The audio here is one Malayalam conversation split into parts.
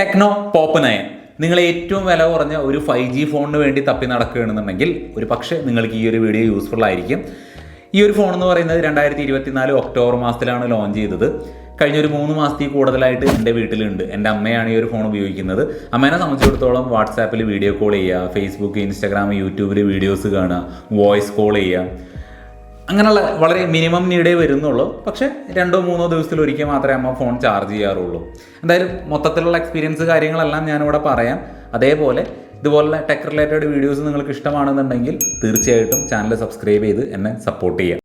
Techno pop nine. നിങ്ങൾ ഏറ്റവും വില കുറഞ്ഞ ഒരു ഫൈവ് ജി ഫോണിന് വേണ്ടി തപ്പി നടക്കുകയാണെന്നുണ്ടെങ്കിൽ ഒരു പക്ഷേ നിങ്ങൾക്ക് ഈ ഒരു വീഡിയോ യൂസ്ഫുൾ ആയിരിക്കും. ഈ ഒരു ഫോൺ എന്ന് പറയുന്നത് രണ്ടായിരത്തി ഇരുപത്തിനാല് ഒക്ടോബർ മാസത്തിലാണ് ലോഞ്ച് ചെയ്തത്. കഴിഞ്ഞ ഒരു മൂന്ന് മാസത്തിൽ കൂടുതലായിട്ട് എന്റെ വീട്ടിലുണ്ട്. എന്റെ അമ്മയാണ് ഈ ഒരു ഫോൺ ഉപയോഗിക്കുന്നത്. അമ്മേനെ സംബന്ധിച്ചിടത്തോളം വാട്സാപ്പിൽ വീഡിയോ കോൾ ചെയ്യുക ഫേസ്ബുക്ക് ഇൻസ്റ്റാഗ്രാം യൂട്യൂബിൽ വീഡിയോസ് കാണുക വോയിസ് കോൾ ചെയ്യുക. അങ്ങനെയുള്ള വളരെ മിനിമം നീഡേ വരുന്നുള്ളൂ. പക്ഷേ രണ്ടോ മൂന്നോ ദിവസത്തിൽ ഒരിക്കൽ മാത്രമേ അമ്മ ഫോൺ ചാർജ് ചെയ്യാറുള്ളൂ. എന്തായാലും മൊത്തത്തിലുള്ള എക്സ്പീരിയൻസ് കാര്യങ്ങളെല്ലാം ഞാനിവിടെ പറയാം. അതേപോലെ ഇതുപോലുള്ള ടെക് റിലേറ്റഡ് വീഡിയോസ് നിങ്ങൾക്ക് ഇഷ്ടമാണെന്നുണ്ടെങ്കിൽ തീർച്ചയായിട്ടും ചാനൽ സബ്സ്ക്രൈബ് ചെയ്ത് എന്നെ സപ്പോർട്ട് ചെയ്യാം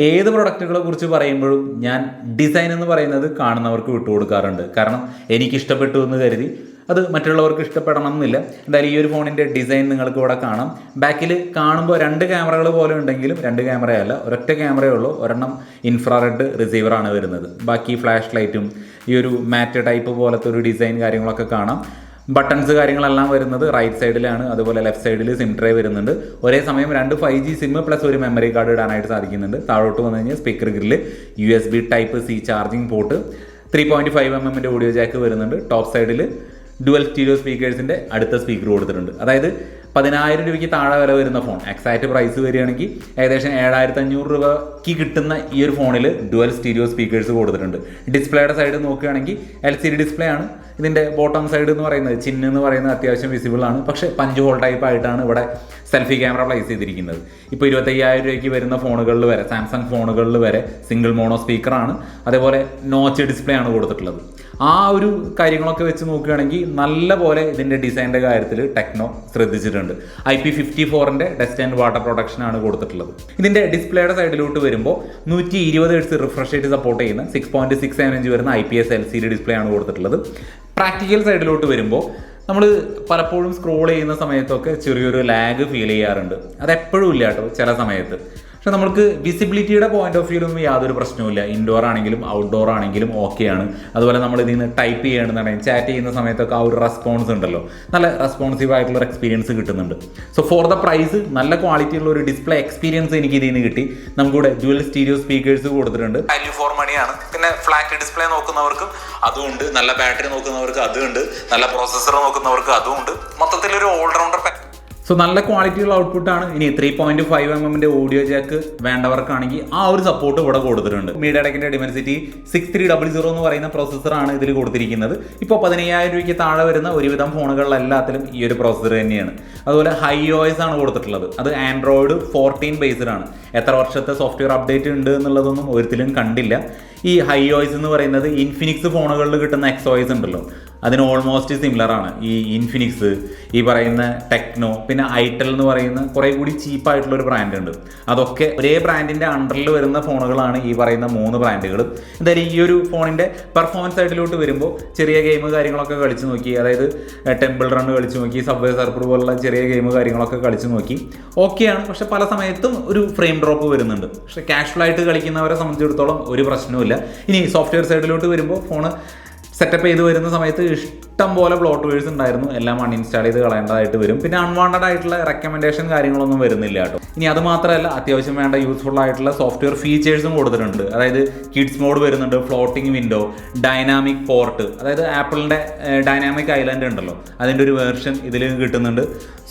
ഏത് പ്രൊഡക്റ്റുകളെ കുറിച്ച് പറയുമ്പോഴും ഞാൻ ഡിസൈൻ എന്ന് പറയുന്നത് കാണുന്നവർക്ക് വിട്ടുകൊടുക്കാറുണ്ട്. കാരണം എനിക്ക് ഇഷ്ടപ്പെട്ടു എന്ന് കരുതി അത് മറ്റുള്ളവർക്ക് ഇഷ്ടപ്പെടണം എന്നില്ല എന്തായാലും ഈ ഒരു ഫോണിന്റെ ഡിസൈൻ നിങ്ങൾക്ക് ഇവിടെ കാണാം. ബാക്കിൽ കാണുമ്പോൾ രണ്ട് ക്യാമറകൾ പോലെ ഉണ്ടെങ്കിലും രണ്ട് ക്യാമറയല്ല ഒരൊറ്റ ക്യാമറയേ ഉള്ളൂ. ഒരെണ്ണം ഇൻഫ്രാറെഡ് റിസീവറാണ് വരുന്നത്. ബാക്കി ഫ്ലാഷ് ലൈറ്റും ഈ ഒരു മാറ്റ് ടൈപ്പ് പോലത്തെ ഒരു ഡിസൈൻ കാര്യങ്ങളൊക്കെ കാണാം. ബട്ടൺസ് കാര്യങ്ങളെല്ലാം വരുന്നത് റൈറ്റ് സൈഡിലാണ് അതുപോലെ ലെഫ്റ്റ് സൈഡിൽ സിം ട്രേ വരുന്നുണ്ട്. ഒരേ സമയം രണ്ട് ഫൈവ് ജി സിം പ്ലസ് ഒരു മെമ്മറി കാർഡ് ഇടാനായിട്ട് സാധിക്കുന്നുണ്ട്. താഴോട്ട് വന്നു കഴിഞ്ഞാൽ speaker grill U S B type C charging port three point five M എമ്മിന്റെ ഓഡിയോ ജാക്ക് വരുന്നുണ്ട്. ടോപ്പ് സൈഡിൽ ഡുവൽ സ്റ്റീരിയോ സ്പീക്കേഴ്സിന്റെ അടുത്ത സ്പീക്കർ കൊടുത്തിട്ടുണ്ട്. അതായത് പതിനായിരം രൂപയ്ക്ക് താഴെ വില വരുന്ന ഫോൺ എക്സാക്ട് പ്രൈസ് വരികയാണെങ്കിൽ ഏകദേശം ഏഴായിരത്തി അഞ്ഞൂറ് രൂപയ്ക്ക് കിട്ടുന്ന ഈ ഒരു ഫോണിൽ ഡുവൽ സ്റ്റീരിയോ സ്പീക്കേഴ്സ് കൊടുത്തിട്ടുണ്ട്. ഡിസ്പ്ലേയുടെ സൈഡ് നോക്കുകയാണെങ്കിൽ എൽ സി ഡി ഡിസ്പ്ലേ ആണ്. ഇതിന്റെ ബോട്ടം സൈഡ് എന്ന് പറയുന്നത് ചിഹ്നം എന്ന് പറയുന്നത് അത്യാവശ്യം വിസിബിൾ ആണ്. പക്ഷേ പഞ്ച് ഹോൾ ടൈപ്പ് ആയിട്ടാണ് ഇവിടെ സെൽഫി ക്യാമറ പ്ലേസ് ചെയ്തിരിക്കുന്നത്. ഇപ്പോൾ ഇരുപത്തയ്യായിരം രൂപയ്ക്ക് വരുന്ന ഫോണുകളിൽ വരെ സാംസങ് ഫോണുകളിൽ വരെ സിംഗിൾ മോണോ സ്പീക്കറാണ് അതേപോലെ നോച്ച് ഡിസ്പ്ലേ ആണ് കൊടുത്തിട്ടുള്ളത്. ആ ഒരു കാര്യങ്ങളൊക്കെ വെച്ച് നോക്കുകയാണെങ്കിൽ നല്ല പോലെ ഇതിന്റെ ഡിസൈന്റെ കാര്യത്തിൽ ടെക്നോ ശ്രദ്ധിച്ചിട്ടുണ്ട്. ഐ പി ഫിഫ്റ്റി ഫോറിന്റെ ഡസ്റ്റ് ആൻഡ് വാട്ടർ പ്രൊട്ടക്ഷൻ ആണ് കൊടുത്തിട്ടുള്ളത്. ഇതിന്റെ ഡിസ്പ്ലേയുടെ സൈഡിലോട്ട് വരുമ്പോൾ നൂറ്റി ഇരുപത് എഴുത്ത് റിഫ്രഷ് റേറ്റ് സപ്പോർട്ട് ചെയ്യുന്ന six point six seven inch വരുന്ന I P S L C D display ആണ് കൊടുത്തിട്ടുള്ളത്. പ്രാക്ടിക്കൽ സൈഡിലോട്ട് വരുമ്പോൾ നമ്മൾ പലപ്പോഴും സ്ക്രോൾ ചെയ്യുന്ന സമയത്തൊക്കെ ചെറിയൊരു ലാഗ് ഫീൽ ചെയ്യാറുണ്ട്. അത് എപ്പോഴും ഇല്ല കേട്ടോ ചില സമയത്ത്. പക്ഷെ നമുക്ക് വിസിബിലിറ്റിയുടെ പോയിന്റ് ഓഫ് വ്യൂലൊന്നും യാതൊരു പ്രശ്നവുമില്ല ഇൻഡോർ ആണെങ്കിലും ഔട്ട്ഡോർ ആണെങ്കിലും ഓക്കെയാണ് അതുപോലെ നമ്മൾ ഇതിൽ നിന്ന് ടൈപ്പ് ചെയ്യണമെന്നുണ്ടെങ്കിൽ ചാറ്റ് ചെയ്യുന്ന സമയത്തൊക്കെ ആ ഒരു റെസ്പോൺസ് ഉണ്ടല്ലോ. നല്ല റെസ്പോൺസീവ് ആയിട്ടുള്ള ഒരു എക്സ്പീരിയൻസ് കിട്ടുന്നുണ്ട്. സോ ഫോർ ദ പ്രൈസ് നല്ല ക്വാളിറ്റി ഉള്ള ഒരു ഡിസ്പ്ലേ എക്സ്പീരിയൻസ് എനിക്ക് ഇതിൽ നിന്ന് കിട്ടി. നമുക്കിവിടെ ജുവൽ സ്റ്റീരിയോ സ്പീക്കേഴ്സ് കൊടുത്തിട്ടുണ്ട്. വാല്യൂ ഫോർ മണിയാണ് പിന്നെ ഫ്ലാറ്റ് ഡിസ്പ്ലേ നോക്കുന്നവർക്കും അതുമുണ്ട്. നല്ല ബാറ്ററി നോക്കുന്നവർക്ക് അതുമുണ്ട്. നല്ല പ്രോസസ്സർ നോക്കുന്നവർക്ക് അതുമുണ്ട്. മൊത്തത്തിലൊരു ഓൾറൗണ്ടർ സോ നല്ല ക്വാളിറ്റിയുള്ള ഔട്ട്പുട്ടാണ് ഇനി ത്രീ പോയിന്റ് ഫൈവ് എം എമ്മിന്റെ ഓഡിയോ ജാക്ക് വേണ്ടവർക്കാണെങ്കിൽ ആ ഒരു സപ്പോർട്ട് ഇവിടെ കൊടുത്തിട്ടുണ്ട്. മീഡിയ ടെക്കിന്റെ Dimensity six three double zero എന്ന് പറയുന്ന പ്രോസസ്സറാണ് ഇതിൽ കൊടുത്തിരിക്കുന്നത്. ഇപ്പോൾ പതിനയ്യായിരം രൂപയ്ക്ക് താഴെ വരുന്ന ഒരുവിധം ഫോണുകളിലെല്ലാത്തിലും ഈ ഒരു പ്രോസസ്സർ തന്നെയാണ്. അതുപോലെ ഹൈ ഓയസ് ആണ് കൊടുത്തിട്ടുള്ളത്. അത് ആൻഡ്രോയിഡ് ഫോർട്ടീൻ ബേസ്ഡ് ആണ് എത്ര വർഷത്തെ സോഫ്റ്റ്വെയർ അപ്ഡേറ്റ് ഉണ്ട് എന്നുള്ളതൊന്നും ഒരിക്കലും കണ്ടില്ല. ഈ ഹൈ ഓയിസ് എന്ന് പറയുന്നത് ഇൻഫിനിക്സ് ഫോണുകളിൽ കിട്ടുന്ന എക്സ് ഓയിസ് ഉണ്ടല്ലോ. അതിന് ഓൾമോസ്റ്റ് സിമിലർ ആണ്. ഈ ഇൻഫിനിക്സ് ഈ പറയുന്ന ടെക്നോ പിന്നെ ഐറ്റൽ എന്ന് പറയുന്ന കുറേ കൂടി ചീപ്പായിട്ടുള്ള ഒരു ബ്രാൻഡ് ഉണ്ട്. അതൊക്കെ ഒരേ ബ്രാൻഡിന്റെ അണ്ടറിൽ വരുന്ന ഫോണുകളാണ് ഈ പറയുന്ന മൂന്ന് ബ്രാൻഡുകൾ എന്തായാലും ഈ ഒരു ഫോണിന്റെ പെർഫോമൻസ് ആയിട്ടിലോട്ട് വരുമ്പോൾ ചെറിയ ഗെയിം കാര്യങ്ങളൊക്കെ കളിച്ച് നോക്കി. അതായത് ടെമ്പിൾ റൺ കളിച്ച് നോക്കി. സബ്വേ സർഫർ പോലുള്ള ചെറിയ ഗെയിം കാര്യങ്ങളൊക്കെ കളിച്ച് നോക്കി. ഓക്കെയാണ് പക്ഷെ പല സമയത്തും ഒരു ഫ്രെയിം ഡ്രോപ്പ് വരുന്നുണ്ട്. പക്ഷെ കാഷ്വൽ ആയിട്ട് കളിക്കുന്നവരെ സംബന്ധിച്ചിടത്തോളം ഒരു പ്രശ്നവുമില്ല. ഇനി സോഫ്റ്റ്വെയർ സൈഡിലോട്ട് വരുമ്പോൾ ഫോണ് സെറ്റപ്പ് ചെയ്ത് വരുന്ന സമയത്ത് ഇഷ്ടം പോലെ ബ്ലോട്ട് വേഴ്സ് ഉണ്ടായിരുന്നു. എല്ലാം അൺഇൻസ്റ്റാൾ ചെയ്ത് കളയേണ്ടതായിട്ട് വരും. പിന്നെ അൺവാണ്ടഡ് ആയിട്ടുള്ള റെക്കമെൻഡേഷൻ കാര്യങ്ങളൊന്നും വരുന്നില്ല കേട്ടോ. ഇനി അത് മാത്രമല്ല അത്യാവശ്യം വേണ്ട യൂസ്ഫുൾ ആയിട്ടുള്ള സോഫ്റ്റ്വെയർ ഫീച്ചേഴ്സും കൊടുത്തിട്ടുണ്ട്. അതായത് കിഡ്സ് മോഡ് വരുന്നുണ്ട് ഫ്ലോട്ടിംഗ് വിൻഡോ ഡൈനാമിക് പോർട്ട് അതായത് ആപ്പിളിന്റെ ഡൈനാമിക് ഐലൻഡ് ഉണ്ടല്ലോ. അതിന്റെ ഒരു വേർഷൻ ഇതിൽ കിട്ടുന്നുണ്ട്.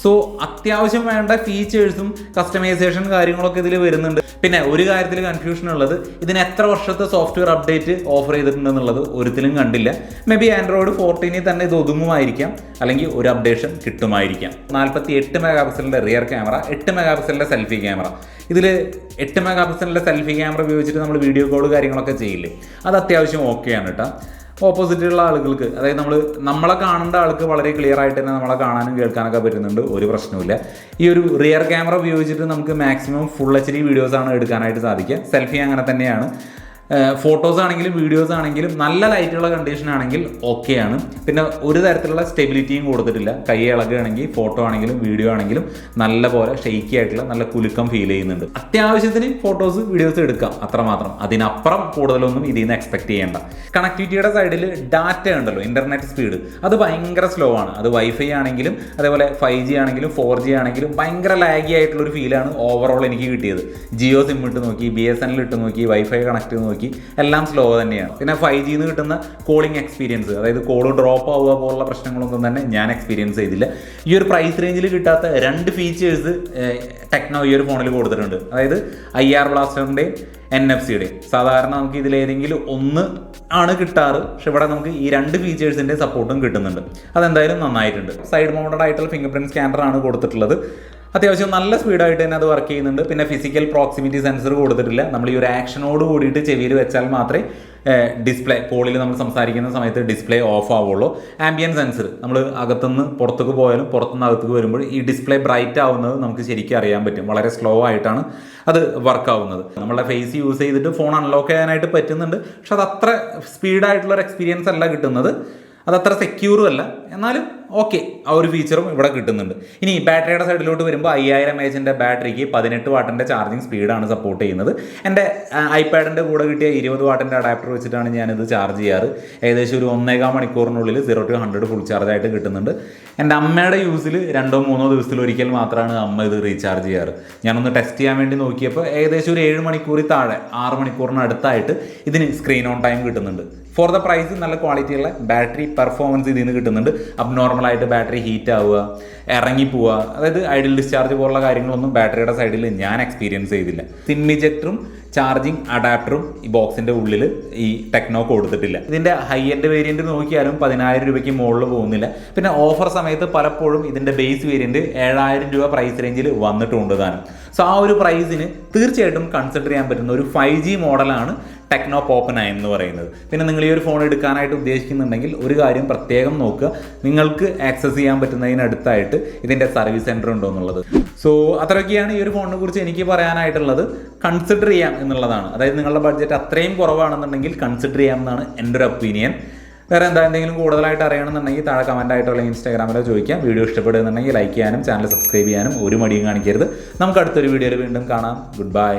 സോ അത്യാവശ്യം വേണ്ട ഫീച്ചേഴ്സും കസ്റ്റമൈസേഷൻ കാര്യങ്ങളൊക്കെ ഇതിൽ വരുന്നുണ്ട്. പിന്നെ ഒരു കാര്യത്തിൽ കൺഫ്യൂഷൻ ഉള്ളത് ഇതിന് എത്ര വർഷത്തെ സോഫ്റ്റ്വെയർ അപ്ഡേറ്റ് ഓഫർ ചെയ്തിട്ടുണ്ടെന്നുള്ളത് ഒരിക്കലും കണ്ടില്ല. മേ ബി ആൻഡ്രോയിഡ് ഫോർട്ടീനിൽ തന്നെ ഇത് ഒതുങ്ങുമായിരിക്കാം. അല്ലെങ്കിൽ ഒരു അപ്ഡേഷൻ കിട്ടുമായിരിക്കാം. നാൽപ്പത്തി എട്ട് മെഗാ പിക്സലിന്റെ റിയർ ക്യാമറ എട്ട് മെഗാ പിക്സലിന്റെ സെൽഫി ക്യാമറ ഇതിൽ എട്ട് മെഗാ പിക്സലിന്റെ സെൽഫി ക്യാമറ ഉപയോഗിച്ചിട്ട് നമ്മൾ വീഡിയോ കോൾ കാര്യങ്ങളൊക്കെ ചെയ്യില്ലേ? അത് അത്യാവശ്യം ഓക്കെയാണ് കേട്ടോ ഓപ്പോസിറ്റുള്ള ആളുകൾക്ക് അതായത് നമ്മൾ നമ്മളെ കാണേണ്ട ആൾക്ക് വളരെ ക്ലിയർ ആയിട്ട് തന്നെ നമ്മളെ കാണാനും കേൾക്കാനൊക്കെ പറ്റുന്നുണ്ട്. ഒരു പ്രശ്നവുമില്ല. ഈ ഒരു റിയർ ക്യാമറ ഉപയോഗിച്ചിട്ട് നമുക്ക് മാക്സിമം ഫുൾ എച്ച് ഡി വീഡിയോസാണ് എടുക്കാനായിട്ട് സാധിക്കുക. സെൽഫി അങ്ങനെ തന്നെയാണ്. ഫോട്ടോസ് ആണെങ്കിലും വീഡിയോസ് ആണെങ്കിലും നല്ല ലൈറ്റുള്ള കണ്ടീഷൻ ആണെങ്കിൽ ഓക്കെയാണ് പിന്നെ ഒരു തരത്തിലുള്ള സ്റ്റെബിലിറ്റിയും കൊടുത്തിട്ടില്ല. കൈ ഇളകുകയാണെങ്കിൽ ഫോട്ടോ ആണെങ്കിലും വീഡിയോ ആണെങ്കിലും നല്ല പോലെ ഷെയ്ക്കി ആയിട്ടുള്ള നല്ല കുലുക്കം ഫീൽ ചെയ്യുന്നുണ്ട്. അത്യാവശ്യത്തിന് ഫോട്ടോസ് വീഡിയോസ് എടുക്കാം അത്രമാത്രം അതിനപ്പുറം കൂടുതലൊന്നും ഇതിൽ നിന്ന് എക്സ്പെക്ട് ചെയ്യേണ്ട കണക്ടിവിറ്റിയുടെ സൈഡിൽ ഡാറ്റ ഉണ്ടല്ലോ ഇന്റർനെറ്റ് സ്പീഡ് അത് ഭയങ്കര സ്ലോ ആണ്. അത് വൈഫൈ ആണെങ്കിലും അതേപോലെ ഫൈവ് ജി ആണെങ്കിലും ഫോർ ജി ആണെങ്കിലും ഭയങ്കര ലാഗി ആയിട്ടുള്ള ഒരു ഫീലാണ് ഓവറോൾ എനിക്ക് കിട്ടിയത്. ജിയോ സിം ഇട്ട് നോക്കി ബി എസ് എൻ എൽ ഇട്ട് നോക്കി വൈഫൈ കണക്ട് നോക്കി. നോക്കി. എല്ലാം സ്ലോ തന്നെയാണ്. പിന്നെ ഫൈവ് ജിന്ന് കിട്ടുന്ന കോളിംഗ് എക്സ്പീരിയൻസ് അതായത് കോൾ ഡ്രോപ്പ് ആവുക പോലുള്ള പ്രശ്നങ്ങളൊന്നും തന്നെ ഞാൻ എക്സ്പീരിയൻസ് ചെയ്തില്ല. ഈ ഒരു പ്രൈസ് റേഞ്ചിൽ കിട്ടാത്ത രണ്ട് ഫീച്ചേഴ്സ് ടെക്നോ ഈ ഒരു ഫോണിൽ കൊടുത്തിട്ടുണ്ട്. അതായത് ഐ ആർ ബ്ലാസ്റ്ററിന്റെയും എൻ എഫ് സിയുടെയും സാധാരണ നമുക്ക് ഇതിലേതെങ്കിലും ഒന്ന് ആണ് കിട്ടാറ് പക്ഷെ ഇവിടെ നമുക്ക് ഈ രണ്ട് ഫീച്ചേഴ്സിന്റെ സപ്പോർട്ടും കിട്ടുന്നുണ്ട്. അതെന്തായാലും നന്നായിട്ടുണ്ട്. സൈഡ് മൗണ്ടഡ് ആയിട്ടുള്ള ഫിംഗർ പ്രിന്റ് സ്കാനറാണ് കൊടുത്തിട്ടുള്ളത്. അത്യാവശ്യം നല്ല സ്പീഡായിട്ട് തന്നെ അത് വർക്ക് ചെയ്യുന്നുണ്ട്. പിന്നെ ഫിസിക്കൽ പ്രോക്സിമിറ്റി സെൻസർ കൊടുത്തിട്ടില്ല. നമ്മൾ ഈ ഒരു ആക്ഷനോട് കൂടിയിട്ട് ചെവിയിൽ വെച്ചാൽ മാത്രമേ ഡിസ്പ്ലേ കോളിൽ നമ്മൾ സംസാരിക്കുന്ന സമയത്ത് ഡിസ്പ്ലേ ഓഫ് ആവുള്ളൂ. ആംബിയൻ സെൻസർ നമ്മൾ അകത്തുനിന്ന് പുറത്തേക്ക് പോയാലും പുറത്തുനിന്ന് അകത്തേക്ക് വരുമ്പോൾ ഈ ഡിസ്പ്ലേ ബ്രൈറ്റ് ആവുന്നത് നമുക്ക് ശരിക്കും അറിയാൻ പറ്റും. വളരെ സ്ലോ ആയിട്ടാണ് അത് വർക്ക് ആവുന്നത്. നമ്മളെ ഫേസ് യൂസ് ചെയ്തിട്ട് ഫോൺ അൺലോക്ക് ചെയ്യാനായിട്ട് പറ്റുന്നുണ്ട്. പക്ഷെ അത് അത്ര സ്പീഡായിട്ടുള്ളൊരു എക്സ്പീരിയൻസ് അല്ല കിട്ടുന്നത്. അതത്ര സെക്യൂറും അല്ല. എന്നാലും ഓക്കെ ആ ഒരു ഫീച്ചറും ഇവിടെ കിട്ടുന്നുണ്ട്. ഇനി ബാറ്ററിയുടെ സൈഡിലോട്ട് വരുമ്പോൾ അയ്യായിരം എച്ചിന്റെ ബാറ്ററിക്ക് പതിനെട്ട് വാട്ടിന്റെ ചാർജിങ് സ്പീഡാണ് സപ്പോർട്ട് ചെയ്യുന്നത്. എന്റെ ഐപാഡിന്റെ കൂടെ കിട്ടിയ ഇരുപത് വാട്ടിന്റെ അഡാപ്റ്റർ വെച്ചിട്ടാണ് ഞാനിത് ചാർജ് ചെയ്യാറ്. ഏകദേശം ഒരു ഒന്നേകാൽ മണിക്കൂറിനുള്ളിൽ സീറോ ടു ഹൺഡ്രഡ് ഫുൾ ചാർജായിട്ട് കിട്ടുന്നുണ്ട്. എന്റെ അമ്മയുടെ യൂസിൽ രണ്ടോ മൂന്നോ ദിവസത്തിൽ ഒരിക്കൽ മാത്രമാണ് അമ്മ ഇത് റീചാർജ് ചെയ്യാറ്. ഞാനൊന്ന് ടെസ്റ്റ് ചെയ്യാൻ വേണ്ടി നോക്കിയപ്പോൾ ഏകദേശം ഒരു ഏഴ് മണിക്കൂറിൽ താഴെ ആറ് മണിക്കൂറിന് അടുത്തായിട്ട് ഇതിന് സ്ക്രീൻ ഓൺ ടൈം കിട്ടുന്നുണ്ട്. ഫോർ ദ പ്രൈസ് നല്ല ക്വാളിറ്റിയുള്ള ബാറ്ററി പെർഫോമൻസ് ഇതിൽ നിന്ന് കിട്ടുന്നുണ്ട്. അബ്നോർമലായിട്ട് ബാറ്ററി ഹീറ്റ് ആവുക ഇറങ്ങി പോവുക. അതായത് ഐഡിൽ ഡിസ്ചാർജ് പോലുള്ള കാര്യങ്ങളൊന്നും ബാറ്ററിയുടെ സൈഡിൽ ഞാൻ എക്സ്പീരിയൻസ് ചെയ്തില്ല. ഇജക്ടറും ചാർജിങ് അഡാപ്റ്ററും ഈ ബോക്സിന്റെ ഉള്ളിൽ ഈ ടെക്നോ കൊടുത്തിട്ടില്ല. ഇതിന്റെ ഹൈ എൻഡ് വേരിയന്റ് നോക്കിയാലും പതിനായിരം രൂപയ്ക്ക് മുകളിൽ പോകുന്നില്ല. പിന്നെ ഓഫർ സമയത്ത് പലപ്പോഴും ഇതിന്റെ ബേസ് വേരിയന്റ് ഏഴായിരം രൂപ പ്രൈസ് റേഞ്ചിൽ വന്നിട്ടുണ്ട് താനും. സോ ആ ഒരു പ്രൈസിന് തീർച്ചയായിട്ടും കൺസിഡർ ചെയ്യാൻ പറ്റുന്ന ഒരു ഫൈവ് ജി മോഡലാണ് ടെക്നോ പോപ്പ് എന്ന് പറയുന്നത്. പിന്നെ നിങ്ങൾ ഈ ഒരു ഫോൺ എടുക്കാനായിട്ട് ഉദ്ദേശിക്കുന്നുണ്ടെങ്കിൽ ഒരു കാര്യം പ്രത്യേകം നോക്കുക. നിങ്ങൾക്ക് ആക്സസ് ചെയ്യാൻ പറ്റുന്നതിനടുത്തായിട്ട് ഇതിന്റെ സർവീസ് സെന്റർ ഉണ്ടോ എന്നുള്ളത്. സോ അത്രയൊക്കെയാണ് ഈ ഒരു ഫോണിനെ കുറിച്ച് എനിക്ക് പറയാനായിട്ടുള്ളത്. കൺസിഡർ ചെയ്യാം എന്നുള്ളതാണ്. അതായത് നിങ്ങളുടെ ബഡ്ജറ്റ് അത്രയും കുറവാണെന്നുണ്ടെങ്കിൽ കൺസിഡർ ചെയ്യാമെന്നാണ് എന്റെ ഒരു ഒപ്പീനിയൻ വേറെ എന്താ എന്തെങ്കിലും കൂടുതലായിട്ട് അറിയണമെന്നുണ്ടെങ്കിൽ താഴെ കമന്റ് ആയിട്ടോ അല്ലെങ്കിൽ ഇൻസ്റ്റാഗ്രാമിലോ ചോദിക്കാം. വീഡിയോ ഇഷ്ടപ്പെടുന്നുണ്ടെങ്കിൽ ലൈക്ക് ചെയ്യാനും ചാനൽ സബ്സ്ക്രൈബ് ചെയ്യാനും ഒരു മടിയും കാണിക്കരുത്. നമുക്ക് അടുത്തൊരു വീഡിയോയിൽ വീണ്ടും കാണാം. Good bye